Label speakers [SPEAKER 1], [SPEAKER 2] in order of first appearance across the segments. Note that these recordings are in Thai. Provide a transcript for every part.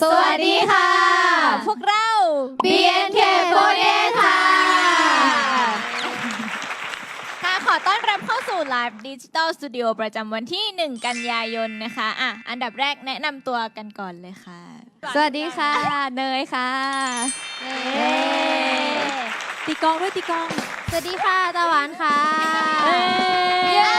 [SPEAKER 1] สวัสดีค่ะ
[SPEAKER 2] พวกเรา
[SPEAKER 1] BNK48 ค่ะ
[SPEAKER 2] ค่ะ ขอต้อนรับเข้าสู่ Live Digital Studio ประจำวันที่ 1 กันยายนนะคะ อะ อันดับแรกแนะนำตัวกันก่อนเลยค่ะ
[SPEAKER 1] สวัสดีค่ะ เนยค่ะ
[SPEAKER 2] ตีกองด้วยตีกอง
[SPEAKER 1] สวัสดีค่ะตะวันค่ะ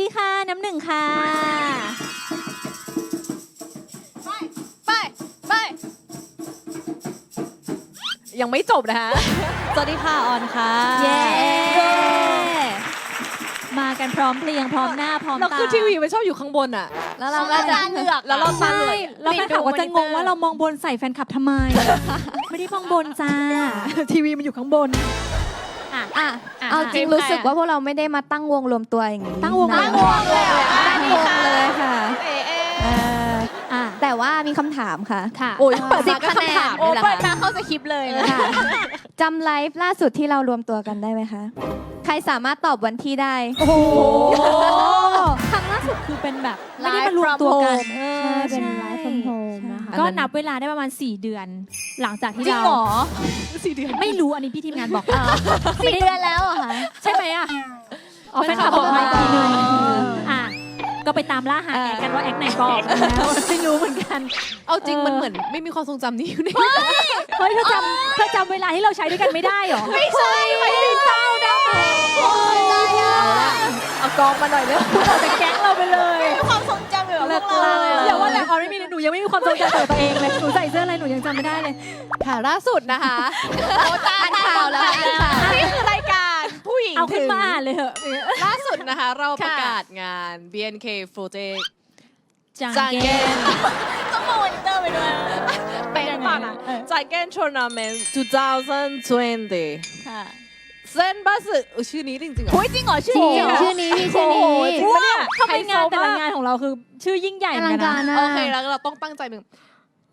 [SPEAKER 2] ดีค่ะ
[SPEAKER 3] น้ำหนึ่งค่ะ
[SPEAKER 2] ไปไป
[SPEAKER 1] ยังไม่จบนะคะ สวัสดีค่ะออนค่ะ
[SPEAKER 3] เย้มากันพร้อมเพรียงพร้อมหน้าพร้อม
[SPEAKER 1] เรา
[SPEAKER 3] ตา
[SPEAKER 1] คือทีวีมันชอบอยู่ข้างบนอะ แล้วเราก็จะ
[SPEAKER 2] ตาเหลือก
[SPEAKER 1] แล้วเราตา
[SPEAKER 3] ใช่
[SPEAKER 1] เหลือก
[SPEAKER 3] แล้วแฟนคลับก็จะงงว่าเรามองบนใส่แฟนคลับทำไม ไม่ได้มองบนจ้า ทีวีมันอยู่ข้างบน อะ
[SPEAKER 1] อะ
[SPEAKER 2] อะ
[SPEAKER 4] เอาจริง
[SPEAKER 2] ใค
[SPEAKER 4] รู้สึก
[SPEAKER 2] อะ
[SPEAKER 4] ว่าพวกเราไม่ได้มาตั้งวงรวมตัวอย่างนี้
[SPEAKER 3] ตั้งวง
[SPEAKER 4] นะ
[SPEAKER 3] ตั้งวง
[SPEAKER 2] เลยเหรอ
[SPEAKER 4] ตั้งวงเลยค่ะ
[SPEAKER 2] เอ๊ะเอ๊ะ
[SPEAKER 4] เออ
[SPEAKER 3] อะ
[SPEAKER 4] แต่ว่ามีคำถามค่ะ
[SPEAKER 3] ค่ะ
[SPEAKER 1] โอ้ย
[SPEAKER 4] อ่า
[SPEAKER 1] เปิดมาก็คำถาม
[SPEAKER 2] โอ้
[SPEAKER 1] นี่แหละ
[SPEAKER 2] เปิด
[SPEAKER 1] ค่ะ
[SPEAKER 2] มาเข้าสคริปต์เลยนะ
[SPEAKER 4] ค่ะ จำไลฟ์ล่าสุดที่เรารวมตัวกันได้ไหมคะ ใครสามารถตอบวันที่ได้
[SPEAKER 3] โอ้โหครั้งล่าสุดคือเป็นแบบไม่ได้มารวมตัวกัน เออ
[SPEAKER 4] ใช่เป็น
[SPEAKER 3] ใช่
[SPEAKER 4] ไลฟ์ from home นะ คะ
[SPEAKER 3] ก็นับเวลาได้ประมาณ 4 เดือน หลังจากที่
[SPEAKER 2] จริง
[SPEAKER 3] เรา
[SPEAKER 2] เหรอ
[SPEAKER 1] สี่เดือน
[SPEAKER 3] ไม่รู้อันนี้พี่ทีมงานบอก
[SPEAKER 2] สี่เดือนแล้วเหรอคะ
[SPEAKER 3] ใช่ไหมอะอ๋อแฟนคลับบอกมาอีกทีหนึงอะก็ไปตามล่าหาแอคกันว่าแอคไหนบอกแล้วไม่รู้เหมือนกัน
[SPEAKER 1] เอาจริง
[SPEAKER 3] เออ
[SPEAKER 1] มันเหมือนไม่มีความทรงจำนี้อยู่ใน
[SPEAKER 3] เฮ้ยเธอจำเธอจำเวลาที่เราใช้ด้วยกันไม่ได้เหรอ
[SPEAKER 2] ไม่ใช่ไม่ได้เศร้านะ
[SPEAKER 1] เอากองมาหน่อยเร็ว
[SPEAKER 3] คุณออกจากแก๊งเราไปเลย
[SPEAKER 2] ไม่มีความทรงจำเหรอพวกเรา
[SPEAKER 3] หนูยังไม่มีความทรงจำของตัวเองเลย หนูใส่เสื้ออะไรหนูยังจำไม่ได้เลย
[SPEAKER 1] ค่ะล่าสุดนะคะ
[SPEAKER 2] โอ้ตาข่าวแล้วนี่คือรายการผู้หญิง
[SPEAKER 3] เอาขึ้น
[SPEAKER 2] ถึง
[SPEAKER 3] มาอ่านเลยเหอะ
[SPEAKER 1] ล่าสุดนะคะ เราประ
[SPEAKER 2] ค่ะ
[SPEAKER 1] กาศงาน BNK Project
[SPEAKER 3] จัง
[SPEAKER 1] จัง
[SPEAKER 3] เก
[SPEAKER 1] เก
[SPEAKER 3] น
[SPEAKER 1] น
[SPEAKER 2] ต้องมามอนิเตอร์ไปด้วย
[SPEAKER 1] เป็นหรือเปล่านะจังเกน Tournament 2020
[SPEAKER 2] ค่ะ
[SPEAKER 1] เส้นบัสเออชื่อนี้จริงๆเหรอ
[SPEAKER 2] อุ้ยจริงเหรอชื่อ
[SPEAKER 4] จริง
[SPEAKER 2] นี้เหรอ
[SPEAKER 4] ชื่อนี้พี่ชื่อนี้
[SPEAKER 1] จริงปะเนี่ย
[SPEAKER 3] ทำไมงานแต่ละงานของเราคือชื่อยิ่งใหญ่เหมืองน
[SPEAKER 4] กา
[SPEAKER 3] กัน
[SPEAKER 4] นะ
[SPEAKER 1] โอเคแล้วเราต้องตั้งใจหนึ่ง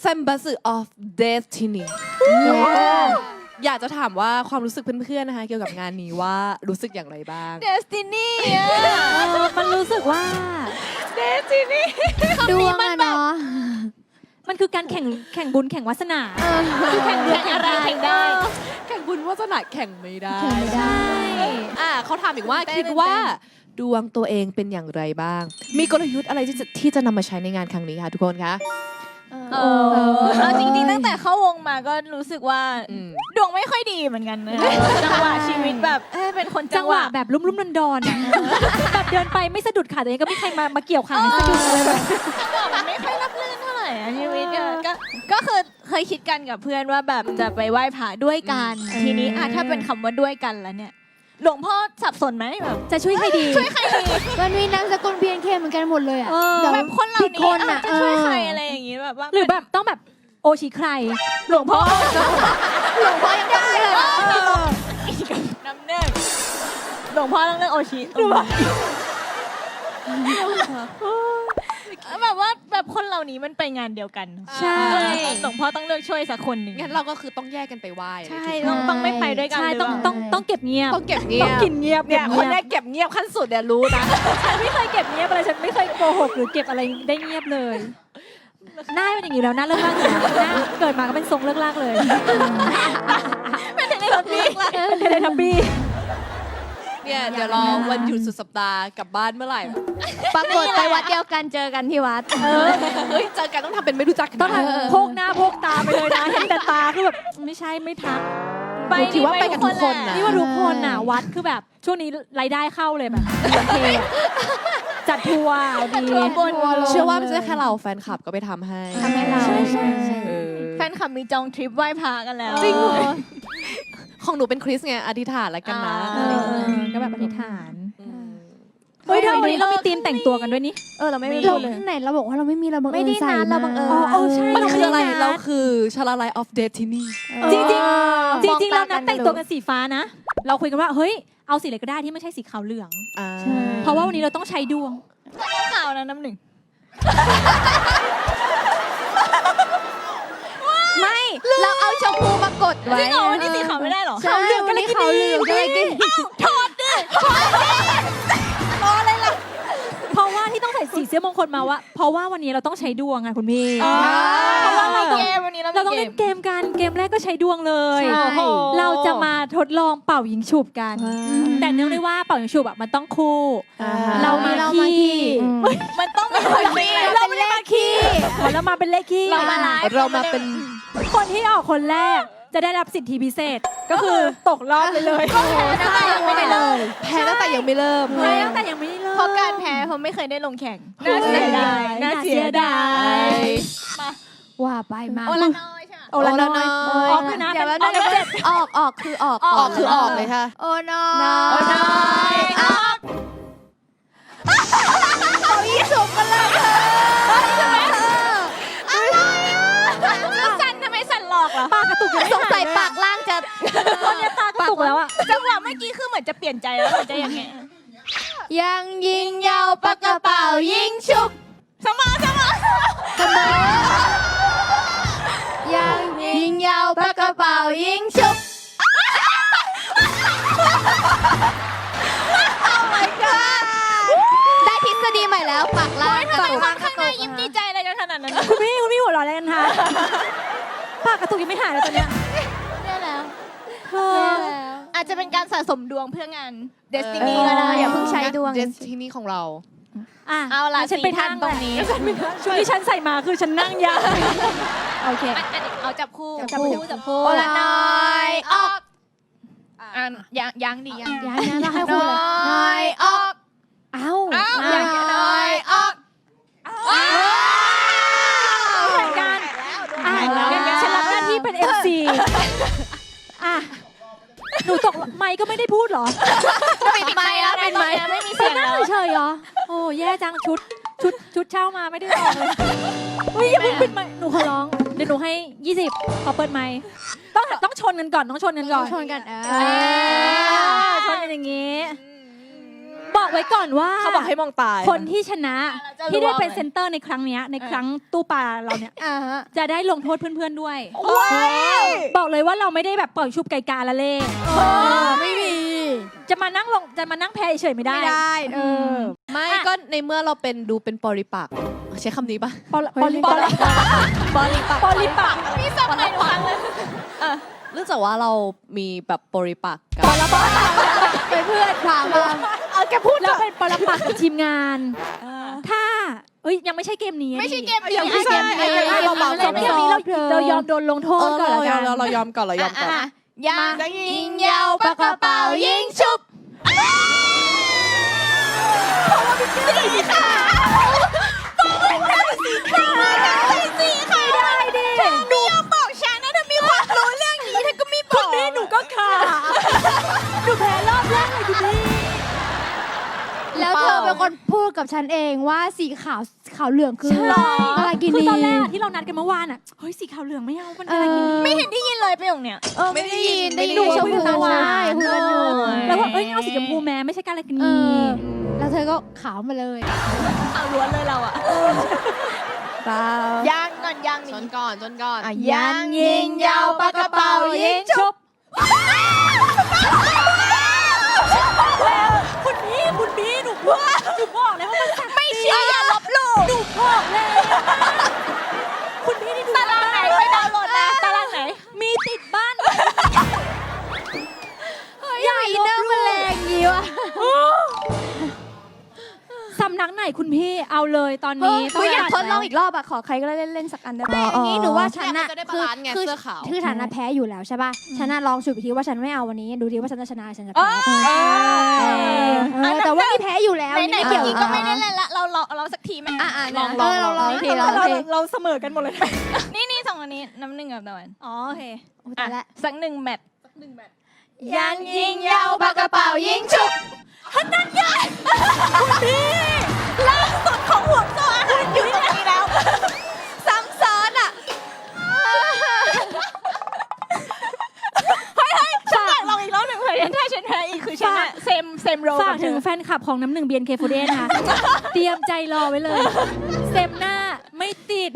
[SPEAKER 1] เซมบัส of Destiny อยากจะถามว่าความรู้สึกเพื่อนๆนะคะ เกี่ยวกับงานนี้ว่ารู้สึกอย่างไรบ้าง
[SPEAKER 2] เดสตินีอะ
[SPEAKER 3] เออมันรู้สึกว่า
[SPEAKER 1] Destiny
[SPEAKER 4] ดวงอะเนาะ
[SPEAKER 3] มันคือการแข่งแข่งบุญแข่งวาสนา
[SPEAKER 4] เออ
[SPEAKER 3] คือแข่งเรือ
[SPEAKER 2] แข่งอะไร
[SPEAKER 3] แข่
[SPEAKER 2] แข่
[SPEAKER 3] ง
[SPEAKER 2] ง
[SPEAKER 3] ได้
[SPEAKER 2] ได้
[SPEAKER 1] แข่งบุญวาสนาแข่งไม่ได้
[SPEAKER 4] แข่งไม่ได้
[SPEAKER 1] อ่าเขาถามอีกว่า
[SPEAKER 2] เต้น
[SPEAKER 1] คิดว่าดวงตัวเองเป็นอย่างไรบ้าง มีกลยุทธ์อะไรที่จะที่จะนำมาใช้ในงานครั้งนี้คะทุกคนคะ
[SPEAKER 2] เออเอาจริงๆตั้งแต่เข้าวงมาก็รู้สึกว่า
[SPEAKER 1] อืม
[SPEAKER 2] ดวงไม่ค่อยดีเหมือนกันนะจังหวะชีวิตแบบเอ้ยเป็นคน
[SPEAKER 3] จั
[SPEAKER 2] จั
[SPEAKER 3] ง
[SPEAKER 2] ง
[SPEAKER 3] ห
[SPEAKER 2] ห
[SPEAKER 3] วะ
[SPEAKER 2] วะ
[SPEAKER 3] แบบลุ่มลุ่มดอนดอนๆอะแบบเดินไปไม่สะดุดขาตัวเองก็ไม่มีใครมามาเกี่ยวขาให้สะดุดอะไรแบบ
[SPEAKER 2] จังหวะมันไม่ค่อยรับ รื่นเท่าไหร่อะชีวิตอะก็ก็คือเคยคิดกันกับเพื่อนว่าแบบจะไปไหว้พระด้วยกัน
[SPEAKER 3] อืม
[SPEAKER 2] ทีนี้อะถ้าเป็นคำว่าด้วยกันแล้วเนี่ยหลวงพ่อสับสนไหมแบบ
[SPEAKER 3] จะช่วยใครดี
[SPEAKER 2] ช่วยใครดี
[SPEAKER 4] มันมีนามสกุล BNK เหมือนกันหมดเลยอะ
[SPEAKER 3] เออ
[SPEAKER 4] แต่
[SPEAKER 2] แบ
[SPEAKER 4] ว่า
[SPEAKER 2] บคนเหล่า
[SPEAKER 4] ผิด
[SPEAKER 2] นี้
[SPEAKER 4] คน
[SPEAKER 2] อะ
[SPEAKER 4] อะ
[SPEAKER 2] จะช่วยใคร
[SPEAKER 4] เอออ
[SPEAKER 2] อะไรอย่างงี้แบบว่า
[SPEAKER 3] หรือแบบต้องแบบโอชิใคร
[SPEAKER 2] หลวงพ่อหลวงพ่อยังได้เลยน้ำหนึ่งหลวงพ่อต้องเลือกโอชิ แบบว่าแบบคนเหล่านี้มันไปงานเดียวกัน
[SPEAKER 3] ใช่
[SPEAKER 2] หลวงพ่อต้องเลือกช่วยสักคนหนึ่ง
[SPEAKER 1] งั้นเราก็คือต้องแยกกันไปไหว้
[SPEAKER 2] ใช่
[SPEAKER 1] ถูกไหม
[SPEAKER 2] ต้องต้องไม่ไปด้วยกัน
[SPEAKER 3] ใช่
[SPEAKER 2] หรื
[SPEAKER 3] ต้อง
[SPEAKER 2] เปล่า
[SPEAKER 3] ต้องต้องเก็บเงียบ
[SPEAKER 1] ต้องเก็บเงียบ
[SPEAKER 3] ต้องกินเงียบ
[SPEAKER 1] เนี่ย
[SPEAKER 3] ก็บ
[SPEAKER 1] คน
[SPEAKER 3] งี
[SPEAKER 1] เนี้
[SPEAKER 3] ย
[SPEAKER 1] ยเก็บเงียบขั้นสุดเนี่ยรู้นะ
[SPEAKER 3] ฉันไม่เคยเก็บเงียบอะไรฉันไม่เคยโกหกหรือเก็บอะไรได้เงียบเลยหน้าเป็นอย่างนี้แล้วหน้าเลิกลากอยู่แล้วหน้าเกิดมาก็เป็นทรงเลิกลากเลย
[SPEAKER 2] ไม่ได้รับนี้
[SPEAKER 3] เป็นเทเลทับบี้
[SPEAKER 1] เนี่ยเดี๋ยวรอวันหยุดสุดสัปดาห์กลับบ้านเมื่อไหร่
[SPEAKER 4] ปรากฏไปวัดเดียวกันเจอกันที่วัด
[SPEAKER 3] เออ
[SPEAKER 1] เฮ้ยเจอกันต้องทำเป็นไม่รู้จักกัน
[SPEAKER 3] ต้อง
[SPEAKER 1] นะ
[SPEAKER 3] ทำโพกหน้าโพกตาไปเลยนะเห็นแต่ตาคือแบบไม่ใช่ไม่ทัก
[SPEAKER 1] ไปถือว่าไปกันทุกคนนะ
[SPEAKER 3] นี่ว่าทุกคนน่ะวัดคือแบบช่วงนี้รายได้เข้าเลยแบบโอเคอะจัดทัวร์เอาดี
[SPEAKER 2] ทัวร์บน
[SPEAKER 1] เชื่อว่าไม่ใช่แค่เราแฟนคลับก็ไปทำให้
[SPEAKER 4] ทำให้เรา
[SPEAKER 3] ใช่ใช่ใช่
[SPEAKER 1] เออ
[SPEAKER 2] แฟนคลับมีจองทริปไหว้พระกันแล้ว
[SPEAKER 1] จริงเหรอ ของหนูเป็นคริสไงอธิษฐานแล้วกันนะ
[SPEAKER 2] อ่า
[SPEAKER 3] เออเออก็แบบอธิษฐาน
[SPEAKER 1] ม
[SPEAKER 3] เฮ้ยเธอวันนี้เรามีทีมแต่งตัวกันด้วยนี่
[SPEAKER 2] เออเราไม่มี
[SPEAKER 4] เรา
[SPEAKER 2] เลย
[SPEAKER 4] ไหนเราบอกว่าเราไม่มีเราบังเอิญ
[SPEAKER 2] ไม่ได้
[SPEAKER 4] ใส่
[SPEAKER 2] นัดเราบังเอิญ
[SPEAKER 4] มา
[SPEAKER 3] อ๋อใช่
[SPEAKER 1] มันคืออะไร
[SPEAKER 3] ไม่ได้นัด
[SPEAKER 1] เราคือชาลาไลออฟเดทินี
[SPEAKER 3] จริงจริงจริงๆ
[SPEAKER 4] ม
[SPEAKER 3] เรา
[SPEAKER 4] องตา
[SPEAKER 3] นั
[SPEAKER 4] กั
[SPEAKER 3] ด
[SPEAKER 4] น
[SPEAKER 3] แต่งตัวกันสีฟ้านะ เราคุยกันว่าเฮ้ยเอาสีอะไรก็ได้ที่ไม่ใช่สีขาวเหลือง
[SPEAKER 4] ใช่
[SPEAKER 3] เพราะว่าวันนี้เราต้องใช้ดวง
[SPEAKER 2] ข่าวนะน้ำหนึ่ง
[SPEAKER 4] ไม่ เราเอาชมพูมากดไว้
[SPEAKER 2] จริงเหรอวันนี้สีขาวไม่ได้เหรอ
[SPEAKER 4] ใช่วันนี้ขาวเหลืองก็เลยกิน
[SPEAKER 2] ถอด
[SPEAKER 3] เพราะว่าที่ต้องใส่สีเสื้อมงคลมาว่า เพราะว่าวันนี้เราต้องใช้ดวงไงคุณพี่
[SPEAKER 2] เพราะว่าเราเกมวันนี้เรา
[SPEAKER 3] เราต้อง
[SPEAKER 2] เก
[SPEAKER 3] เล่
[SPEAKER 2] ม
[SPEAKER 3] นเกมกันเกมแรกก็ใช้ดวงเลย
[SPEAKER 4] ใช่
[SPEAKER 2] โอ้โห
[SPEAKER 3] เราจะมาทดลองเป่ายิงฉุบกัน แต่เนื่องด้วยว่าเป่ายิงฉุบอะมันต้องคู่
[SPEAKER 1] อ่า
[SPEAKER 3] เรามา
[SPEAKER 4] เรา
[SPEAKER 3] คี
[SPEAKER 4] มาคี่่
[SPEAKER 2] มันต้องมีคนมี
[SPEAKER 3] เราไม่ได้มาขี้อ๋อเรามาเป็นเลขขี้
[SPEAKER 2] เรามาไลฟ์
[SPEAKER 1] เรามาเป็น
[SPEAKER 3] คนที่ออกคนแรกจะได้รับสิทธิพิเศษก็คือตกรอบไปเลย
[SPEAKER 2] ตั้งแต่ยังไม่ได้เริ่ม
[SPEAKER 1] แพ้ตั้งแต่ยังไม่เริ่ม
[SPEAKER 3] แพ้ตั้งแต่ยังไม่ได้เริ่ม
[SPEAKER 2] เพราะการแพ้เพราะไม่เคยได้ลงแข่ง
[SPEAKER 3] น่าเสียดาย
[SPEAKER 2] น่าเสียดาย
[SPEAKER 4] ว่าไปมา
[SPEAKER 2] โอละน้อยใช่ไหม
[SPEAKER 3] โอละน้อย
[SPEAKER 1] โอละน้อย
[SPEAKER 3] ออกคือนะ
[SPEAKER 4] เดี๋ยว
[SPEAKER 3] เป็น
[SPEAKER 4] แป๊บนึง
[SPEAKER 3] ออกเจ็ด
[SPEAKER 4] ออกออกคือออก
[SPEAKER 1] ออกคือออกเลยค่ะ
[SPEAKER 4] โอ้น้อ
[SPEAKER 1] น้อย
[SPEAKER 4] ยออก
[SPEAKER 2] สั่น ส
[SPEAKER 3] ง
[SPEAKER 4] สัย
[SPEAKER 3] หาย
[SPEAKER 4] ปากล่างจะ
[SPEAKER 3] คนเนี้ยตากระตุกแล้วอะ
[SPEAKER 2] จังหวะเมื่อกี้คือเหมือนจะเปลี่ยนใจแล้วเหมือนจะยังไง
[SPEAKER 4] ยังยิงยาวปากกระเป๋ายิงชุบ
[SPEAKER 2] สมอสมอ
[SPEAKER 4] เสมอยังยิงยาวปากกระเป๋ายิงชุบได้ทฤษฎีใหม่แล้วปากล่าง
[SPEAKER 2] ทำไม
[SPEAKER 4] ก
[SPEAKER 2] ค
[SPEAKER 4] ระ
[SPEAKER 2] น
[SPEAKER 4] ตุ
[SPEAKER 2] ข้างหน้ายิ้มดีใจอะไรกันขนาดนั้น
[SPEAKER 3] คุณพี่คุณพี่หัวเราะอะไรกันคะ ปากกระตุกยังไม่หายเลยตอนเนี้ย
[SPEAKER 2] ได้แล้ว
[SPEAKER 3] เธอ
[SPEAKER 2] อาจจะเป็นการสะสมดวงเพื่องาน
[SPEAKER 4] เด
[SPEAKER 2] Destiny
[SPEAKER 4] ก็
[SPEAKER 2] ก็
[SPEAKER 4] ได้
[SPEAKER 2] ได้
[SPEAKER 4] อย่าเพิ่งใช้ดวง
[SPEAKER 1] เดสที่นี่ของเรา
[SPEAKER 3] อะ
[SPEAKER 2] เอาล่ะ
[SPEAKER 3] งั้นฉันไป
[SPEAKER 2] สี่ท่า
[SPEAKER 3] ทานง
[SPEAKER 2] ตรงนี้
[SPEAKER 3] ชุดที่ฉันใส่มาคือฉันนั่งยาวโอเค
[SPEAKER 2] อันอันนี้เอาจับคู่
[SPEAKER 3] จับคู่ จับคู่
[SPEAKER 4] โอละน้อยออก
[SPEAKER 2] อะยังยังดียัง
[SPEAKER 4] อย่าให้นะเราให้คุณเลยน้อยออก
[SPEAKER 3] เอ้า
[SPEAKER 2] อ้าว
[SPEAKER 3] อะ
[SPEAKER 2] ยังน้อยออก
[SPEAKER 3] แข่งกันอะงั้นฉันรับหน้าที่เป็น MC อะหนูตกไมค์ก็ไม่ได้พูดเหรอ
[SPEAKER 2] ปิดไมค์แล้วปิดไมค์ไม่มีเสียง
[SPEAKER 3] นั่
[SPEAKER 2] แล้
[SPEAKER 3] ง
[SPEAKER 2] ว
[SPEAKER 3] เฉยๆเหรอ โอ้แย่จังชุดชุดชุดเช่ามาไม่ได้ลองเลยอุ้ยอย่าเพิ่งปิดไมค์หนูขอร้องเดี๋ยวหนูให้ 20ขอเปิดไมค์ต้องต้องชนกันก่อนต้องชนกันก่อน
[SPEAKER 4] ชนกันเอ
[SPEAKER 3] เออชนกันอย่างงี้ บอกไว้ก่อนว่า
[SPEAKER 1] เขาบอกให้มองตาย
[SPEAKER 3] คนที่ชนะ
[SPEAKER 2] เราจะรู้
[SPEAKER 3] ที่ได้เป็น
[SPEAKER 2] ว่า
[SPEAKER 3] เซนเตอร์ในครั้งเนี้ยในครั้งตู้ปลาเราเนี่ย
[SPEAKER 4] อ่าฮะ
[SPEAKER 3] จะได้ลงโทษเพื่อนๆด้วย บอกเลยว่าเราไม่ได้แบบปล่อยชุบไก่กาละเล่
[SPEAKER 4] ไม่มี
[SPEAKER 3] จะมานั่งลงจะมานั่งแพ้เฉยๆไม่ได้
[SPEAKER 4] ไม่ได้เออ
[SPEAKER 1] ไม่ก็ในเมื่อเราเป็นดูเป็นปริปักษ์ใช้คำนี้ปะ
[SPEAKER 3] ปอลปอลิปอลิ
[SPEAKER 1] ปริปักษ์
[SPEAKER 3] ปอลิปะ
[SPEAKER 2] พี่สับใหม่ทุกครั้งเลย
[SPEAKER 1] เนื่องจากว่าเรามีแบบปริปักษ์กัน
[SPEAKER 4] เป็นเพื่อนถามมา
[SPEAKER 3] เอา แกพูดแล้วเป็นปรปักษ์กับทีมงาน ถ้า เอ้ยยังไม่ใช่เกมนี้
[SPEAKER 2] ไม่ใช่เกม
[SPEAKER 1] ยังไม่ใช่
[SPEAKER 2] ไม่ใช่
[SPEAKER 1] เกมนี้เราเบาๆ
[SPEAKER 3] เกมนี้เราเรายอมโดนลงโท
[SPEAKER 1] เอ
[SPEAKER 3] ษ
[SPEAKER 1] อ
[SPEAKER 3] ก่อน
[SPEAKER 1] เรา
[SPEAKER 3] ละ
[SPEAKER 1] ย
[SPEAKER 3] กั
[SPEAKER 1] อม
[SPEAKER 3] น
[SPEAKER 1] เราเรายอมก่อนเรายอมก่อน
[SPEAKER 2] อะยัง
[SPEAKER 4] ยิงยาวปากกระเป๋ายิงชุบ
[SPEAKER 2] ได้ดิหนูยอมบอกฉันนะถ้ามีความรู้เรื่องนี้เธอก็ไม่บอก
[SPEAKER 3] นี่หนูก็ขา เธ
[SPEAKER 4] อเป็นคนพูดกับฉันเองว่าสีขาวขาวเหลืองคืออะไรกิน
[SPEAKER 3] คือ
[SPEAKER 4] ดี
[SPEAKER 3] ตอนแรกอะที่เรานัดกันเมื่อวานอะ เฮ้ยสีขาวเหลืองไม่เอามัน
[SPEAKER 4] เอ
[SPEAKER 3] อะไรกิน
[SPEAKER 4] อ
[SPEAKER 2] ไม่เห็นได้ยินเลยประโยคเนี้ย
[SPEAKER 4] เออไม่ได้ยินได้ยิน
[SPEAKER 3] ดู
[SPEAKER 4] ชม
[SPEAKER 3] คุย
[SPEAKER 4] พู
[SPEAKER 3] กันเมื่อวาน
[SPEAKER 4] ใช่คุยกันอยู่
[SPEAKER 3] แล้วว่าเอ้ยเอาสีชมพูแม้ไม่ใช่การอะไรกิน
[SPEAKER 4] เอ
[SPEAKER 3] นี
[SPEAKER 4] อแล้วเธอก็ขาวมาเลย
[SPEAKER 2] เอาล้วนเลยเราอะ
[SPEAKER 4] เปล่า
[SPEAKER 2] ยังก่อนยัง
[SPEAKER 1] จ
[SPEAKER 2] นี่
[SPEAKER 1] นก่อนจนก่อน
[SPEAKER 2] อะยังยิงยาวปากกระเป๋า
[SPEAKER 3] คุณพี่
[SPEAKER 2] เอา
[SPEAKER 4] เล
[SPEAKER 3] ยตอนนี้
[SPEAKER 4] คืออยากทดลอง
[SPEAKER 3] แล้ว
[SPEAKER 4] อีกรอบอะขอใครก็ได้เล่นเล่นสักอันได้ไหม
[SPEAKER 3] อ๋ออ๋อ
[SPEAKER 4] อันนี้หนูว่าฉัน
[SPEAKER 1] เนี่ย
[SPEAKER 4] อะ
[SPEAKER 1] มันจะได้บา
[SPEAKER 4] คือ
[SPEAKER 1] ลานซ์ไง
[SPEAKER 4] คือ
[SPEAKER 1] เสื้อขาว
[SPEAKER 4] คือฉันน่ะแพ้อยู่แล้วใช่ป่ะฉันน่ะลองสูตรอีกทีว่าฉันไม่เอาวันนี้ ดูทีว่าฉันจะชนะหรือฉันจะแพ้เออเออแต่ว่านี่แพ้อยู่แล้ว
[SPEAKER 2] ไหน
[SPEAKER 4] นี่
[SPEAKER 2] ไหน
[SPEAKER 4] ไม่
[SPEAKER 2] เมื่
[SPEAKER 4] เกี่
[SPEAKER 2] อ
[SPEAKER 4] ยว
[SPEAKER 2] กี้ก็ไม่ได้เล่นละเราลองเราสักทีไหม
[SPEAKER 4] อะอะ
[SPEAKER 1] ลอง
[SPEAKER 4] เออ
[SPEAKER 1] ล
[SPEAKER 4] เรา
[SPEAKER 1] อง
[SPEAKER 4] ลองที
[SPEAKER 3] เรา
[SPEAKER 4] เรา
[SPEAKER 3] เรา
[SPEAKER 4] ที
[SPEAKER 3] เราเสมอกันหมดเลย
[SPEAKER 2] นี่นี่สองอันนี้น้ำหนึ่งกับตะวัน
[SPEAKER 3] อ๋อโอเค
[SPEAKER 4] โอ้
[SPEAKER 2] อะ
[SPEAKER 4] ตายละ
[SPEAKER 2] สักหนึ่งแมตช์
[SPEAKER 4] ยังยิงยาวปากกระเป๋ายิงชุบ
[SPEAKER 2] ล่าสุดของห่วงโซ่อาหารอยู่ตรงนี้แล้ว
[SPEAKER 4] ซ้ำซ้อนอะ
[SPEAKER 2] ฉันอยากลองอีกรอบหนึ่งเผื่อถ้าฉันแพ้อีกคือฉันอะเซมเซมโร
[SPEAKER 3] ฝาก
[SPEAKER 2] กับเธ
[SPEAKER 3] ถึง
[SPEAKER 2] อ
[SPEAKER 3] แฟนคลับของน้ำหนึ่งเบียนเคฟูเดนะคะ เตรียมใจรอไว้เลย เซมหน้าไม่ติด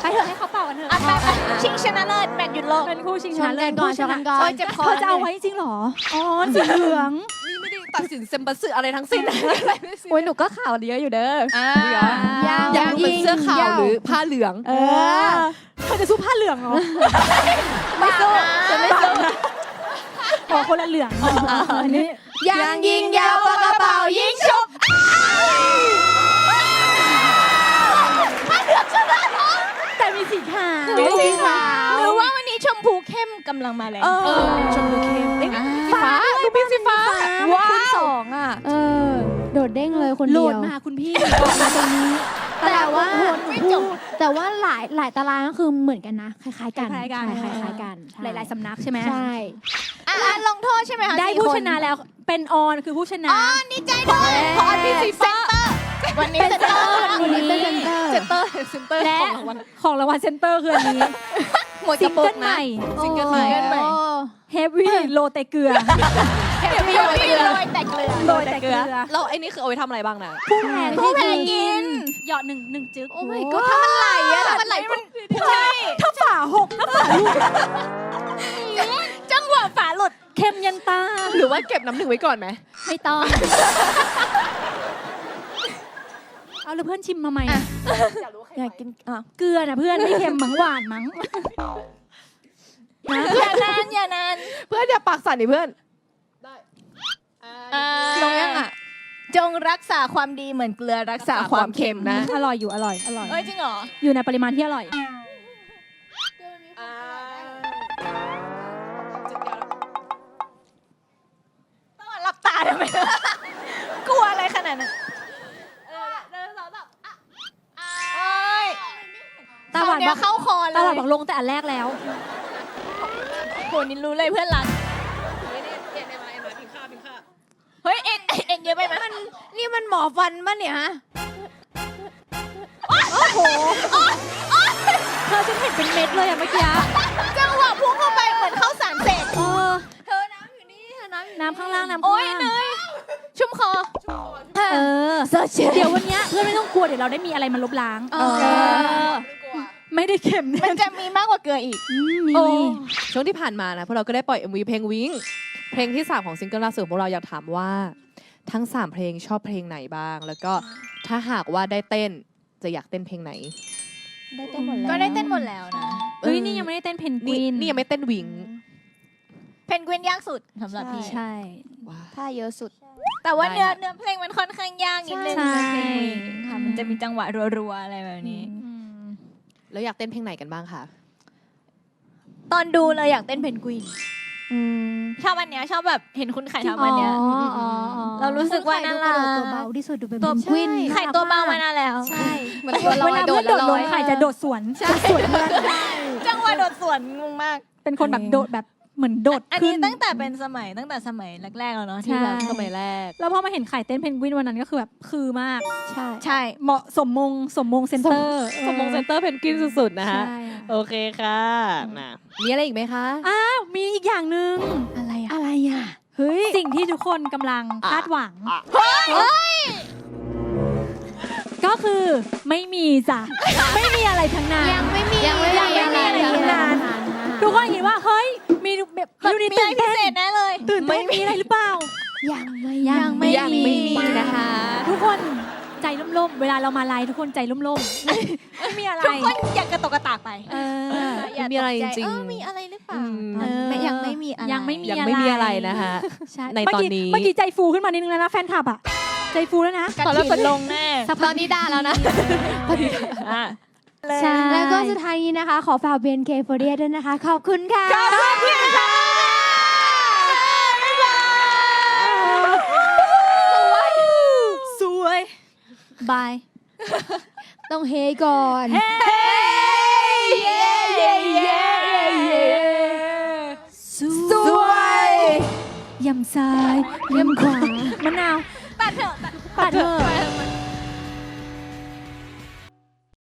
[SPEAKER 3] ไปเถอะให้เขาเป่ากันเถอะ
[SPEAKER 2] อะไปไปชิงชนะเลิศแมตช์หยุดโลก
[SPEAKER 3] เป็นคู่ชิงช
[SPEAKER 4] ช
[SPEAKER 3] นะ
[SPEAKER 4] น
[SPEAKER 3] เลิ
[SPEAKER 4] กั
[SPEAKER 3] ศ
[SPEAKER 4] นก่อน
[SPEAKER 3] คู่
[SPEAKER 4] ชนกันก่อ
[SPEAKER 2] โอ้
[SPEAKER 4] น
[SPEAKER 2] ยเจ็บคอ
[SPEAKER 3] เธอจะเอาไว้จริงเหรอ อ๋อ สีเหลือง
[SPEAKER 1] นี่ไม่ได้ ตัดสินเซมบัสสึอะไรทั้งสิ้น
[SPEAKER 2] โอ้ยหนูก็ข่าวเยอะอยู่เด้ออ่า
[SPEAKER 4] ยัง
[SPEAKER 1] อยากรู้เป็นเสื้อขาวหรือผ้าเหลือง
[SPEAKER 3] เออเธอจะสู้ผ้าเหลืองเหรอ
[SPEAKER 2] ไม่สู้จะไม่สู้
[SPEAKER 3] อ๋อคนละเหลืองอันนี้
[SPEAKER 4] ยังยิงยาวปากกระเป๋ายิงชุบ
[SPEAKER 3] แต่มีสีขาว
[SPEAKER 2] มีสีขาวหรือว่าวันนี้ชมพูเข้มกำลังมาแรง
[SPEAKER 3] เออ
[SPEAKER 1] ชมพูเข้มเอ้ยสีฟ้าลูกพี่สีฟ้า
[SPEAKER 3] ว้าว
[SPEAKER 1] คูณสองอะ
[SPEAKER 4] เออ โดดเด้งเลยคน
[SPEAKER 3] โหล
[SPEAKER 4] เดีย
[SPEAKER 3] ด
[SPEAKER 4] ว
[SPEAKER 3] มาคุณพี่ออกมาตรงนี้
[SPEAKER 4] แต่ว่า
[SPEAKER 3] ไม่จบ
[SPEAKER 4] แต่ว่าหลายหลายตารางก็คือเหมือนกันนะ คล้ายๆกัน
[SPEAKER 3] คล้ายๆกัน
[SPEAKER 4] ใช่คล้ายๆกัน
[SPEAKER 3] หลายๆสำนักใช่ไหม
[SPEAKER 4] ใช่
[SPEAKER 2] อะอะลงโทษใช่ไหมคะ
[SPEAKER 3] ได้
[SPEAKER 2] สี่
[SPEAKER 3] ผู้
[SPEAKER 2] ค
[SPEAKER 3] ชนะแล้วเป็นออนคือผู้ชนะ
[SPEAKER 2] อ๋อนี่ใจด้วยพอพี่สีฟ้าวันนี้เซนเตอร์
[SPEAKER 4] วันนี้เป็นเซนเตอร์
[SPEAKER 1] เซนเตอร์เซนเตอร์
[SPEAKER 3] และ
[SPEAKER 1] ของรางวัล
[SPEAKER 3] ของรางวัลเซนเตอร์คืออันนี้
[SPEAKER 1] หมดก
[SPEAKER 3] ซิ
[SPEAKER 1] ระ
[SPEAKER 3] ง
[SPEAKER 1] ปุ
[SPEAKER 3] เกิ
[SPEAKER 1] ก
[SPEAKER 3] ลให
[SPEAKER 1] นะ
[SPEAKER 3] ม่
[SPEAKER 1] ซิงเกิลใหม่
[SPEAKER 4] โอ้
[SPEAKER 3] Heavy โลเตเกลือ
[SPEAKER 2] เดี๋ยวมีพี่โรยแต่เกลือ
[SPEAKER 3] โรยแต่เกลือ
[SPEAKER 1] เราไอ้นี่คือเอาไว้ทำอะไรบ้างนะ
[SPEAKER 3] ผู้แพ้
[SPEAKER 2] ผู้แพ้กิน
[SPEAKER 3] หยอดหนึ่งหนึ่งจึ๊ก
[SPEAKER 1] โอ้ my god ถ้ามันไหลอะถ้ามันไหลมัน
[SPEAKER 2] ใช่
[SPEAKER 3] ถ้าฝาหกถ้าฝาหลุด
[SPEAKER 2] จังหวะฝาหลุด
[SPEAKER 3] เค็มยันตา
[SPEAKER 1] หรือว่าเก็บน้ำหนึ่งไว้ก่อนไหม
[SPEAKER 3] ไม่ต้องเอาแล้วเพื่อนชิมมาใหม่
[SPEAKER 2] อยากกินอะ
[SPEAKER 3] เกลือนะเพื่อนไม่เค็มมั้งหวานมั้งนะ
[SPEAKER 2] อย่านานอย่านาน
[SPEAKER 1] เพื่อนอย่าปากสั่นดิเพื่อนได้
[SPEAKER 2] อ่า
[SPEAKER 1] ลงยังอะ
[SPEAKER 2] จงรักษาความดีเหมือนเกลือรักษาความเค็มนะ
[SPEAKER 3] อร่อยอยู่อร่อยอร่อย
[SPEAKER 2] เอ้ยจริงเหรอ
[SPEAKER 3] อยู่ในปริมาณที่อร่อย
[SPEAKER 2] ต้องหลับตาทำไมกลัวอะไรขนาดนั้นเดินสองสามอะเอ้ย
[SPEAKER 3] ตาหวาน
[SPEAKER 2] เนี้
[SPEAKER 3] บอยก
[SPEAKER 2] เข้าคอเล
[SPEAKER 3] ตาหวายนบอกลงแต่อันแรกแล้ว
[SPEAKER 2] โหนี่รู้เลยเพื่อนรัก ฮ้ยเอ็นเอ็นเยอะไปไหมมัน
[SPEAKER 4] นี่มันหมอฟันป่ะเนี่ยฮะ
[SPEAKER 3] เธอฉันเห็นเป็นเม็ดเลยอะเมื่อกี้
[SPEAKER 2] จังหวะพุ่งเข้าไปเหมือนเข้าสารเสร็จ
[SPEAKER 3] เออ
[SPEAKER 2] เธอน้ำอยู่นี่เธอน้ำอยู่
[SPEAKER 3] น้ำข้างล่างน้ำข้า
[SPEAKER 2] โอ้
[SPEAKER 3] ง
[SPEAKER 2] ย
[SPEAKER 3] ล่าง
[SPEAKER 2] เนยชุ่มคอ
[SPEAKER 3] เออเดี๋ยววันเนี้ยเพื่อนไม่ต้องกลัวเดี๋ยวเราได้มีอะไรมาลบล้าง
[SPEAKER 2] เออ
[SPEAKER 3] ไม่ได้เค็ม
[SPEAKER 2] มั
[SPEAKER 3] แน่
[SPEAKER 2] นจะมีมากกว่าเกลืออีก
[SPEAKER 3] อืมมี
[SPEAKER 2] โอ้
[SPEAKER 1] ช่วงที่ผ่านมานะพวกเราก็ได้ปล่อย MV เพลงวิง เพลงที่ 3 ของซิงเกิลล่าสุดของพวกเราอยากถามว่า ทั้ง 3 เพลงชอบเพลงไหนบ้าง แล้วก็ถ้าหากว่าได้เต้นจะอยากเต้นเพลงไหน
[SPEAKER 4] ได้เต้นหมดแล้ว
[SPEAKER 2] ก็ได้เต้นหมดแล้วนะ
[SPEAKER 3] เฮ้ยนี่ยังไม่ได้เต้นเพนก
[SPEAKER 1] นี่
[SPEAKER 3] วิน
[SPEAKER 1] นี่ยังไม่เต้นวิง
[SPEAKER 2] เพนกวินยากสุดสำหรับพี่
[SPEAKER 3] ใช่
[SPEAKER 1] ว้า
[SPEAKER 4] ถ้าเยอะสุด
[SPEAKER 2] แต่ว่า
[SPEAKER 1] ได้
[SPEAKER 2] เนื้อ
[SPEAKER 1] ค่ะ
[SPEAKER 2] เนื้อเพลงมันค่อนข้างยากนิดนึง
[SPEAKER 3] ใช่
[SPEAKER 2] ในเพลงวิงค่ะมันจะมีจังหวะรัวๆอะไรแบบนี้
[SPEAKER 3] อืม
[SPEAKER 1] แล้วอยากเต้นเพลงไหนกันบ้างคะ
[SPEAKER 2] ตอนดูเลยอยากเต้นเพนกวิน
[SPEAKER 4] อืม
[SPEAKER 2] ชอบอันเนี้ยชอบแบบเห็นคุณไข่ทำอันเนี้ย
[SPEAKER 4] อ๋ออ๋ออ๋อ
[SPEAKER 2] เรารู้สึกว่าน่ารัก
[SPEAKER 4] ตัวเบาที่สุดดูเป็น
[SPEAKER 2] ตัว
[SPEAKER 4] เพนกวิน
[SPEAKER 2] ไข่ตัวเบามานานแล้ว
[SPEAKER 4] ใช่
[SPEAKER 3] เวลาเพื่อนโดดลงใครจะโดดสวนจะสวนเพื่อน
[SPEAKER 2] จังหวะโดดสวนงงมาก
[SPEAKER 3] เป็นคนแบบโดดแบบ เหมือนโดด
[SPEAKER 2] อัน
[SPEAKER 3] ขึ้
[SPEAKER 2] นี้
[SPEAKER 3] น
[SPEAKER 2] ตั้งแต่เป็นสมัยตั้งแต่สมัยแรกๆแล้วเนาะที่แบบ
[SPEAKER 3] ใช่
[SPEAKER 1] สมัยแรก
[SPEAKER 3] แล้วพอมาเห็นไข่เต้นเพนกวินวันนั้นก็คือแบบคือมาก
[SPEAKER 4] ใช่
[SPEAKER 2] ใช่
[SPEAKER 3] เหมาะสมมงสมมงเซนเตอร์
[SPEAKER 1] สมงเซนเตอร์เพนกวินสุดๆนะฮะ
[SPEAKER 3] ใช่
[SPEAKER 1] โอเคค่ะนะมีอะไรอีกไหมคะ
[SPEAKER 3] อ้าวมีอีกอย่างหนึ่ง
[SPEAKER 2] อะไรอะ
[SPEAKER 4] อะไรอะ
[SPEAKER 3] เฮ้ย สิ่งที่ทุกคนกำลังคาดหวัง ก็คือไม่มีจ้ะ ไม่มีอะไรทั้งนั้น
[SPEAKER 4] ยังไม่มี
[SPEAKER 3] ยังไม่มีอะไรทั้งนั้น ทุกคนคิดว่า เฮ้ย มีแบบ
[SPEAKER 2] แบบ
[SPEAKER 3] ยูนิ
[SPEAKER 2] มี
[SPEAKER 3] ตื่
[SPEAKER 2] อะไร
[SPEAKER 3] น
[SPEAKER 2] พิ
[SPEAKER 3] เต้น
[SPEAKER 2] เศษแน่เลย
[SPEAKER 3] ตื่นเต้นมีอะไรหรือเปล่า
[SPEAKER 4] ยังไม่
[SPEAKER 3] ยังไม่
[SPEAKER 1] ยังไม่มีนะคะ
[SPEAKER 3] ทุกคนใจล่มๆ เวลาเรามาไลฟ์ทุกคนใจล่มๆไม่มีอะไร
[SPEAKER 2] ทุกคนอยากกระตกกระตากไป
[SPEAKER 3] เออ
[SPEAKER 2] อย่า
[SPEAKER 1] มีอะไร
[SPEAKER 2] ตกใจ
[SPEAKER 1] จริง
[SPEAKER 2] เออมีอะไรหรือเปล่า
[SPEAKER 1] อืม
[SPEAKER 2] ตอนนี้ไม่ยังไม่มีอะไร
[SPEAKER 3] ยังไม่มี
[SPEAKER 1] ยังไม่มีอะไรนะคะ
[SPEAKER 3] ใช่
[SPEAKER 1] ใน
[SPEAKER 3] เมื่
[SPEAKER 1] ตอน
[SPEAKER 3] กี้
[SPEAKER 1] นี้
[SPEAKER 3] เมื่อกี้ใจฟูขึ้นมานิดนึงแล้วนะแฟนคลับอะใจฟูแล้วนะ
[SPEAKER 2] กระถิ่นลงแน่
[SPEAKER 4] ตอนนี้ได้แล้วนะ
[SPEAKER 1] อะ
[SPEAKER 3] ใช่
[SPEAKER 4] แล้วก็สุดท้ายนี้นะคะ ขอฝากเบนเคฟเรียด้วยนะคะ ขอบคุณค่ะ
[SPEAKER 2] ขอบคุณค่ะ
[SPEAKER 3] สวย บาย
[SPEAKER 4] ต้องเฮก่อน
[SPEAKER 3] เย้เย้เย้เย้สวยยำซ้ายยำขวามะนาว
[SPEAKER 2] ตัดเถอะตัด
[SPEAKER 3] ปัดเถอะ